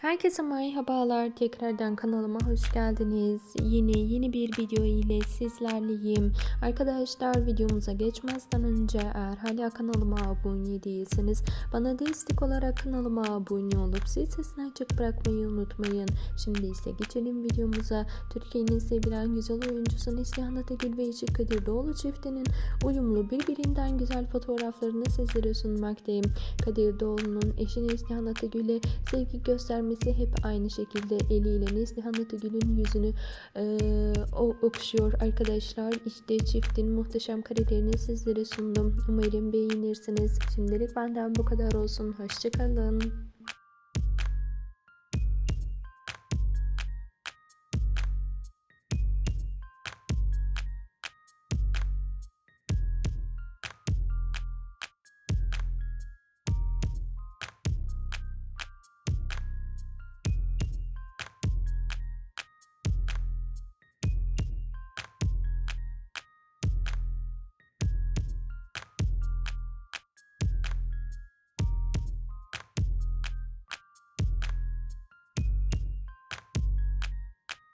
Herkese merhabalar. Tekrardan kanalıma hoş geldiniz. Yeni yeni bir video ile sizlerleyim. Arkadaşlar videomuza geçmezden önce eğer hala kanalıma abone değilseniz bana destek olarak kanalıma abone olup zil sesini açık bırakmayı unutmayın. Şimdi ise geçelim videomuza. Türkiye'nin sevilen güzel oyuncusu Neslihan Atagül ve eşi Kadir Doğulu çiftinin uyumlu birbirinden güzel fotoğraflarını sizlere sunmaktayım. Kadir Doğulu'nun eşi Neslihan Atagül'e sevgi göstermesi hep aynı şekilde eliyle Neslihan Atagül'ün yüzünü o okşuyor arkadaşlar. İşte çiftin muhteşem karelerini sizlere sundum. Umarım beğenirsiniz. Şimdilik benden bu kadar olsun. Hoşçakalın.